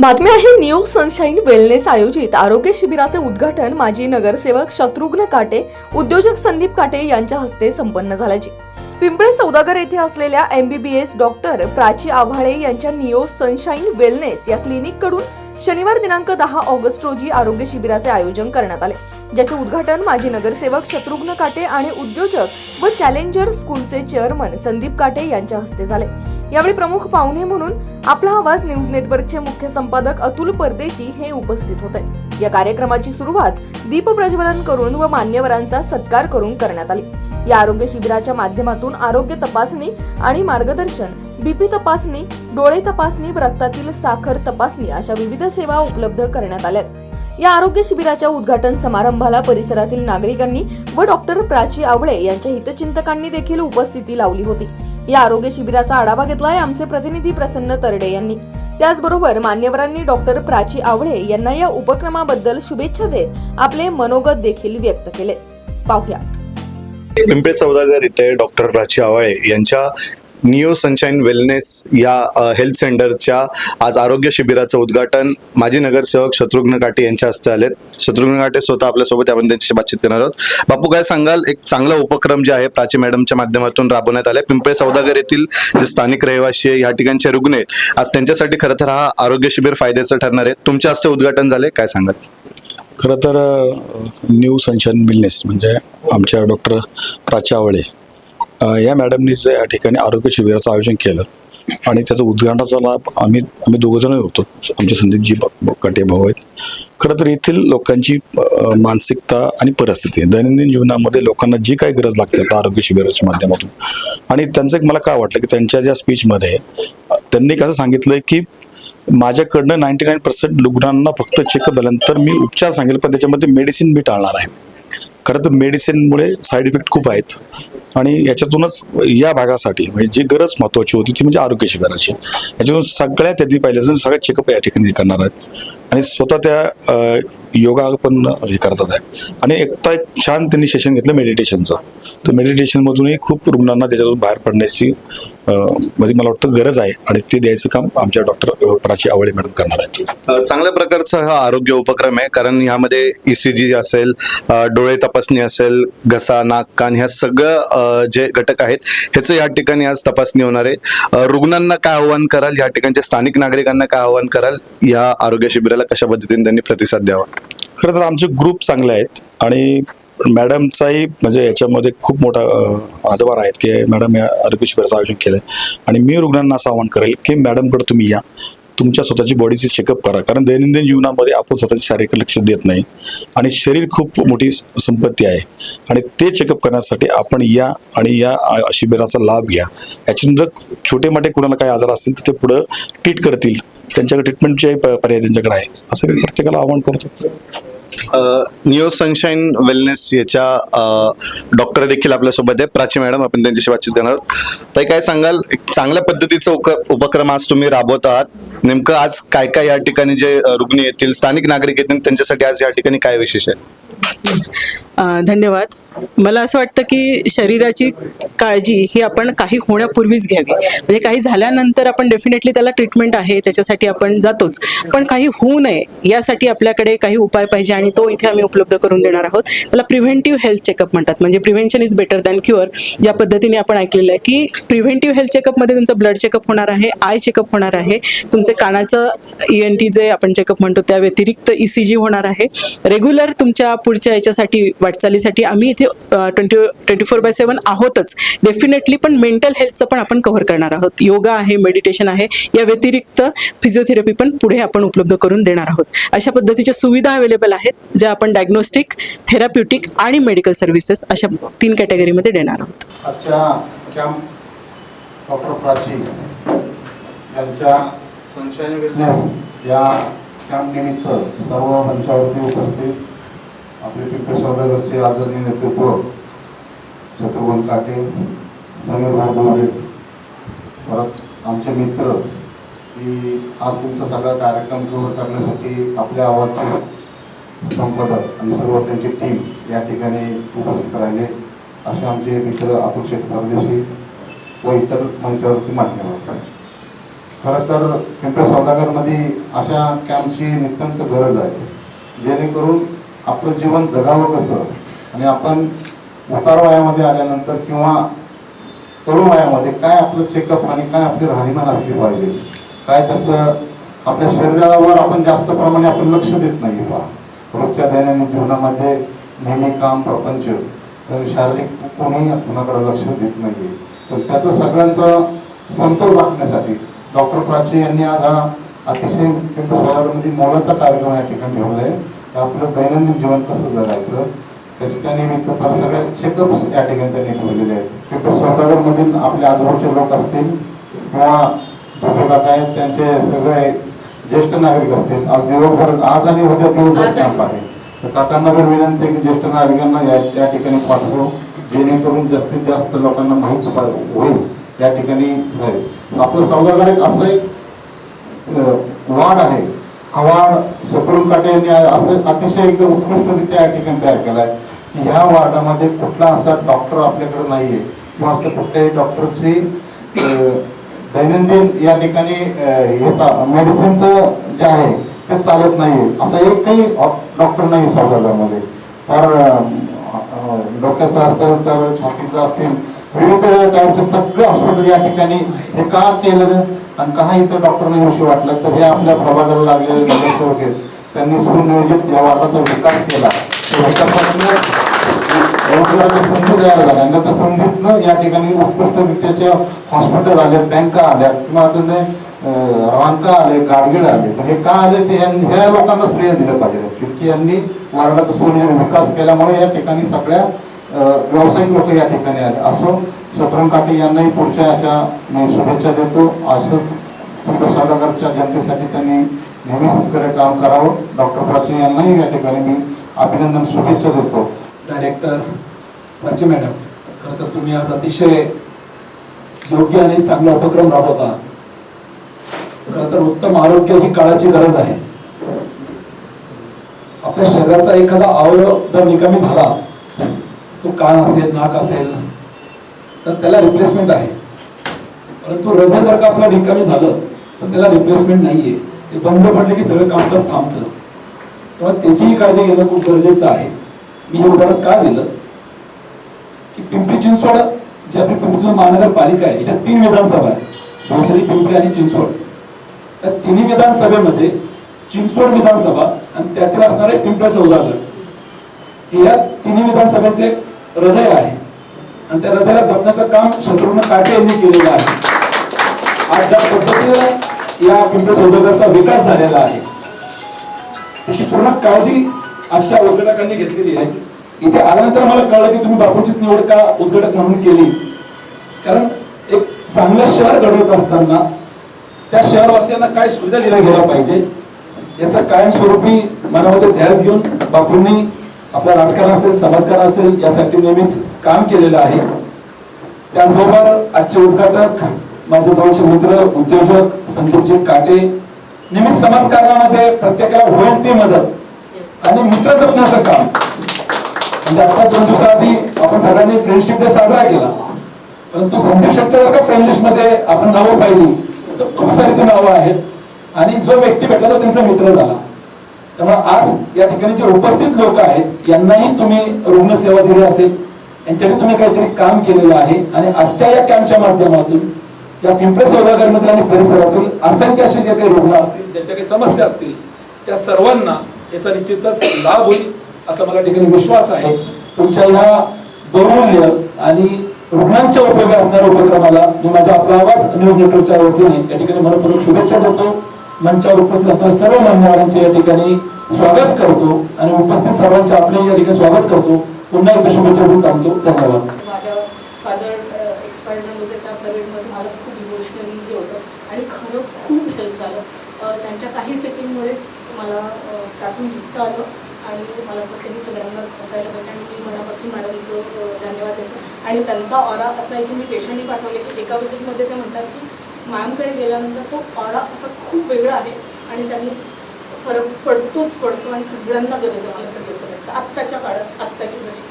बातमी आहे new sunshine wellness आयोजित आरोग्य शिबिराचे उद्घाटन माजी नगरसेवक शत्रुघ्न काटे उद्योजक संदीप काटे यांच्या हस्ते संपन्न झाल्याची. पिंपळे सौदागर येथे असलेल्या एमबीबीएस डॉक्टर प्राची आव्हाळे यांच्या निओ सनशाईन वेलनेस या क्लिनिककडून शनिवार दिनांक दहा ऑगस्ट रोजी आरोग्य शिबिराचे आयोजन करण्यात आले. ज्याचे उद्घाटन माजी नगरसेवक शत्रुघ्न काटे आणि उद्योजक व चॅलेंजर स्कूलचे चेअरमन संदीप काटे यांच्या हस्ते झाले. यावेळी प्रमुख पाहुणे म्हणून आपला आवाज न्यूज नेटवर्कचे मुख्य संपादक अतुल परदेशी हे उपस्थित होते. या कार्यक्रमाची सुरुवात दीप प्रज्वलन करून व मान्यवरांचा सत्कार करून करण्यात आली. या आरोग्य शिबिराच्या माध्यमातून आरोग्य तपासणी आणि मार्गदर्शन बीपी तपासणी डोळे तपासणी व रक्तातील साखर तपासणी अशा विविध सेवा उपलब्ध करण्यात आल्या या आरोग्य शिबिराच्या उद्घाटन समारंभाला परिसरातील नागरिकांनी व डॉक्टर प्राची आवळे यांच्या हितचिंतकांनी देखील उपस्थिती लावली होती. या आरोग्य शिबिराचा आढावा घेतलाय आमचे प्रतिनिधी प्रसन्न तरडे यांनी. त्याचबरोबर मान्यवरांनी डॉक्टर प्राची आवळे यांना या उपक्रमाबद्दल शुभेच्छा देत आपले मनोगत देखील व्यक्त केले. पाहूया. पिंपरी चौदागर इथे डॉक्टर प्राची आवाळे यांच्या निओ सनशाईन वेलनेस या हेल्थ सेंटरच्या आज आरोग्य शिबिराचं उद्घाटन माजी नगरसेवक शत्रुघ्न काटे यांच्या हस्ते आलेत शत्रुघ्न काटे स्वतः आपल्यासोबत आपण त्यांच्याशी बातचीत करणार आहोत. बापू काय सांगाल? एक चांगला उपक्रम जे आहे प्राची मॅडमच्या माध्यमातून राबवण्यात आलाय. पिंपळे सौदागर येथील जे स्थानिक रहिवासी या ठिकाणचे रुग्ण आहेत आज त्यांच्यासाठी खरं तर हा आरोग्य शिबिर फायद्याचं ठरणार आहे. तुमच्या हस्ते उद्घाटन झाले काय सांगाल? खरं तर न्यू सनशाईन बिलनेस म्हणजे आमच्या डॉक्टर प्राची आवळे या मॅडमनी जे या ठिकाणी आरोग्य शिबिराचं आयोजन केलं आणि त्याचं उद्घाटनाचा लाभ आम्ही आम्ही दोघंजण होतो. आमचे संदीपजी ब- भाऊ आहेत. खरं तर येथील लोकांची मानसिकता आणि परिस्थिती दैनंदिन जीवनामध्ये लोकांना जी काही गरज लागते त्या आरोग्य शिबिराच्या माध्यमातून. आणि त्यांचं एक मला काय वाटलं की त्यांच्या ज्या स्पीचमध्ये त्यांनी कसं सांगितलं की माझ्याकडनं नाईन्टी नाईन पर्सेंट रुग्णांना फक्त चेकअप झाल्यानंतर मी उपचार सांगेल पण त्याच्यामध्ये मेडिसिन मी टाळणार आहे. खरं तर मेडिसिनमुळे साईड इफेक्ट खूप आहेत. आणि याच्यातूनच या भागासाठी म्हणजे जी गरज महत्त्वाची होती ती म्हणजे आरोग्य शिबिराची. याच्यातून सगळ्या त्यांनी पाहिलं सगळ्या चेकअप या ठिकाणी करणार आहेत. आणि स्वतः त्या योगा पण हे करतात. आहे आणि एकता एक छान त्यांनी सेशन घेतलं मेडिटेशनचं तर मेडिटेशनमधूनही खूप रुग्णांना त्याच्यातून बाहेर पडण्याची म्हणजे मला वाटतं गरज आहे. आणि ते द्यायचं काम आमच्या डॉक्टर प्राची आवळे मॅडम करणार आहेत. चांगल्या प्रकारचा हा आरोग्य उपक्रम आहे. कारण ह्यामध्ये ईसीजी असेल डोळे तपासणी असेल घसा नाक कान ह्या सगळं जे घटक आहेत ह्याचं या ठिकाणी आज तपासणी होणार आहे. रुग्णांना काय आव्हान कराल? या ठिकाणच्या स्थानिक नागरिकांना काय आव्हान कराल? या आरोग्य शिबिराला कशा पद्धतीने त्यांनी प्रतिसाद द्यावा? खरं तर आमचे ग्रुप चांगले आहेत आणि मॅडमचाही म्हणजे याच्यामध्ये खूप मोठा अ, आहेत की मॅडम या आरोग्य शिबिराचं आयोजन केलं आहे आणि मी रुग्णांना असं आवाहन करेल की मॅडमकडे तुम्ही या. तुमच्या स्वतःची बॉडीचे चेकअप करा. कारण दैनंदिन जीवनामध्ये आपण स्वतःचे शारीरिक लक्ष देत नाही. आणि शरीर खूप मोठी संपत्ती आहे. आणि ते चेकअप करण्यासाठी आपण या आणि या शिबिराचा लाभ घ्या. याच्यातून जर छोटे मोठे कुणाला काही आजार असतील तर ते पुढं ट्रीट करतील. त्यांच्याकडे ट्रीटमेंटचे प- पर्याय त्यांच्याकडे आहे. असं मी प्रत्येकाला आवाहन करतो. न्यू सनशाईन वेलनेस याच्या डॉक्टर देखील आपल्यासोबत आहे प्राची मॅडम आपण त्यांच्याशी बातचीत करणार ताई काय सांगाल? एक चांगल्या पद्धतीचा उपक्रम आज तुम्ही राबवत आहात. नेमकं आज काय काय या ठिकाणी जे रुग्ण येतील स्थानिक नागरिक येतील त्यांच्यासाठी आज या ठिकाणी काय विशेष आहे? धन्यवाद. मला असं वाटतं की शरीराची काळजी ही आपण काही होण्यापूर्वीच घ्यावी. म्हणजे काही झाल्यानंतर आपण डेफिनेटली त्याला ट्रीटमेंट आहे त्याच्यासाठी आपण जातोच. पण काही होऊ नये यासाठी आपल्याकडे काही उपाय पाहिजे आणि तो इथे आम्ही उपलब्ध करून देणार आहोत. त्याला प्रिव्हेंटिव्ह हेल्थ चेकअप म्हणतात. म्हणजे prevention is better than cure ज्या पद्धतीने आपण ऐकलेलं आहे की प्रिव्हेंटिव्ह हेल्थ चेकअपमध्ये तुमचं ब्लड चेकअप होणार आहे आय चेकअप होणार आहे तुमचे कानाचं ई एन टी जे आपण चेकअप म्हणतो त्या व्यतिरिक्त ई सी जी होणार आहे. रेग्युलर तुमच्या पुढच्या याच्यासाठी वाटचालीसाठी आम्ही इथे twenty twenty four by seven आहोतच. Definitely पण मेंटल हेल्थचं पण आपण कव्हर करणार आहोत. योगा आहे मेडिटेशन आहे या व्यतिरिक्त फिजिओथेरपी पण पुढे आपण उपलब्ध करून देणार आहोत. अशा पद्धतीच्या सुविधा अवेलेबल आहेत ज्या आपण डायग्नोस्टिक थेराप्युटिक आणि मेडिकल सर्व्हिसेस अशा तीन कॅटेगरीमध्ये देणार आहोत. आजच्या कॅम्प डॉक्टर प्राची यांच्या वेलनेस या कॅम्प निमित्त सर्व मंचावरती उपस्थित आपले पिंपळ सौदागरचे आदरणीय नेतृत्व शत्रुघ्न काटे समीर भाऊ दोरे परत आमचे मित्र की आज तुमचा सगळा कार्यक्रम कव्हर करण्यासाठी आपल्या आवाजचे संपादक आणि सर्व त्यांची टीम या ठिकाणी उपस्थित राहिले. असे आमचे मित्र अतुल शेठ परदेशी व इतर मंचावरती मान्यवर खरं तर पिंपळ सौदागरमध्ये अशा कॅम्पची नितांत गरज आहे. जेणेकरून आपलं जीवन जगावं कसं? आणि आपण उतार वयामध्ये आल्यानंतर किंवा तरुण वयामध्ये काय आपलं चेकअप आणि काय आपली राहणीमान असली पाहिजे? काय त्याचं आपल्या शरीरावर आपण जास्त प्रमाणे आपण लक्ष देत नाही बा. रोजच्या दैनंदिन जीवनामध्ये नेहमी काम प्रपंच शारीरिक कोणीही कुणाकडे लक्ष देत नाही तर त्याचं सगळ्यांचं समतोल राखण्यासाठी डॉक्टर प्राची यांनी आज हा अतिशय पिंपरी शहरामध्ये मोलाचा कार्यक्रम या ठिकाणी ठेवला आहे आपलं दैनंदिन जीवन कसं जगायचं? त्याच्या त्यानिमित्त फार सगळ्या चेकअप्स या ठिकाणी त्यांनी ठेवलेले आहेत. पिंपरी सौदागरमधील आपले आजूबाजूचे लोक असतील किंवा झोपे काका आहेत त्यांचे सगळे ज्येष्ठ नागरिक असतील. आज दिवसभर आज आणि उद्या दिवसभर कॅम्प आहे. तर काकांना पण विनंती आहे की ज्येष्ठ नागरिकांना या या ठिकाणी पाठवू जेणेकरून जास्तीत जास्त लोकांना माहीत होईल या ठिकाणी. आपलं सौदागर एक असं एक वाढ आहे. हा वाढ शत्रुन काटे यांनी असं अतिशय एकदम उत्कृष्टरित्या या ठिकाणी तयार केला आहे की ह्या वार्डामध्ये कुठला असा डॉक्टर आपल्याकडे नाहीये. किंवा असं कुठल्याही डॉक्टरची दैनंदिन या ठिकाणी ह्याचा मेडिसिनचं जे आहे ते चालत नाही असं काही डॉक्टर नाही सौदागरमध्ये फार डोक्याचं असेल तर छातीचं असतील. विविध टाईपचे सगळे हॉस्पिटल या ठिकाणी हे का केलं आणि का इथं डॉक्टरना विषय वाटलं तर हे आपल्या प्रभागाला लागलेले नगरसेवक आहेत त्यांनी सुनियोजित या वार्डाचा विकास केला. त्या विकासातनं रोजगाराच्या संधी तयार झाल्या. आणि त्या संधीतनं या ठिकाणी उत्कृष्टरित्याच्या हॉस्पिटल आले बँका आल्या किंवा आता रांका आले गाडगीळ आले. पण हे का आले ते ह्या- ह्या लोकांना श्रेय दिलं पाहिजे. चुकी की यांनी वार्डाचा सुनियोजित विकास केल्यामुळे या ठिकाणी सगळ्या व्यावसायिक लोक या ठिकाणी आले असो सतरंग काटे यांनाही पुढच्या याच्या मी शुभेच्छा देतो. असंच सौदागरच्या जनतेसाठी त्यांनी नेहमी सहकार्य काम करावं. डॉक्टर प्राची यांनाही या ठिकाणी मी अभिनंदन शुभेच्छा देतो. डायरेक्टर प्राची मॅडम खरं तर तुम्ही आज अतिशय योग्य आणि चांगला उपक्रम राबवता. खरं तर उत्तम आरोग्य ही काळाची गरज आहे. आपल्या शरीराचा एखादा अवयव जर निकामी झाला तो कान असेल नाक असेल तर त्याला रिप्लेसमेंट आहे. परंतु हृदय जर का आपलं रिकामी झालं तर त्याला रिप्लेसमेंट नाहीये. ते बंद पडले की सगळं कामकाज थांबतं. तेव्हा त्याचीही काळजी घेणं खूप गरजेचं आहे. मी हे उदाहरण का दिलं? की पिंपरी चिंचवड जे आपली पिंपरी चिंचवड महानगरपालिका आहे याच्यात तीन विधानसभा आहे भोसरी पिंपरी आणि चिंचवड. त्या तिन्ही विधानसभेमध्ये चिंचवड विधानसभा आणि त्यातील असणारे पिंपळे सौदागर हे या तिन्ही विधानसभेचे हृदय आहे. आणि त्या हृदयाला जपण्याचं काम शत्रुघ्न काटे यांनी केलेलं आहे. आज ज्या पद्धतीने या पिंपळे सौदागरचा विकास झालेला आहे त्याची पूर्ण काळजी आजच्या उद्घटकांनी घेतलेली आहे. इथे आल्यानंतर मला कळलं की तुम्ही बापूंचीच निवड का उद्घाटक म्हणून केली? कारण एक चांगलं शहर घडवत असताना त्या शहरवासियांना काय सुविधा दिल्या गेल्या पाहिजे याचा कायमस्वरूपी मनामध्ये ध्यास घेऊन बापूंनी आपलं राजकारण असेल समाजकारण असेल यासाठी नेहमीच काम केलेलं आहे. त्याचबरोबर आजचे उद्घाटक माझे जवळचे मित्र उद्योजक संदीपजी काटे नेहमीच समाजकारणामध्ये प्रत्येकाला होईल ती मदत आणि मित्र जपण्याचं काम. म्हणजे आता दोन दिवसाआधी आपण सगळ्यांनी फ्रेंडशिप डे साजरा केला. परंतु संदीप शेट्टी जर का फ्रेंडशिपमध्ये आपण नावं पाहिली? तर खूप सारी ती नावं आहेत. आणि जो व्यक्ती भेटला तो त्यांचा मित्र झाला. त्यामुळे आज या ठिकाणी जे उपस्थित लोक आहेत यांनाही तुम्ही रुग्णसेवा दिली असेल. यांच्याकडे तुम्ही काहीतरी काम केलेलं आहे. आणि आजच्या या कॅम्पच्या माध्यमातून या पिंपळे सौदागरमधील आणि परिसरातील असंख्य असे जे काही रुग्ण असतील ज्यांच्या काही समस्या असतील त्या सर्वांना याचा निश्चितच लाभ होईल असा मला ठिकाणी विश्वास आहे. तुमच्या ह्या बहुमूल्य आणि रुग्णांच्या उपयोगी असणाऱ्या उपक्रमाला मी माझ्या आपला आवाज न्यूज नेटवर्कच्या वतीने या ठिकाणी मनपूर्वक शुभेच्छा देतो. मंचावर उपस्थित असणाऱ्या सर्व मान्यवरांचे या ठिकाणी स्वागत करतो आणि उपस्थित सर्वांचे आपले या ठिकाणी स्वागत करतो. पुन्हा एकदा शुभेच्छा देऊन थांबतो. धन्यवाद. माझ्या एक्सपायर त्या मला खूप होतं आणि खरं खूप हेल्प झालं. त्यांच्या काही सेटिंगमुळेच मला त्यातून निघता आलं आणि मला असं वाटतं की सगळ्यांनाच असायला पाहिजे आणि मी मनापासून मॅडमचं धन्यवाद देतो. आणि त्यांचा ऑरा असा आहे की मी पेशंटही पाठवले की एका विजिटमध्ये ते म्हणतात की मॅमकडे गेल्यानंतर तो ऑरा असा खूप वेगळा आहे आणि त्यांनी फरक पडतोच पडतो आणि सगळ्यांना गरज आहे मला असं कसं वाटतं आत्ताच्या काळात आत्ताची जशी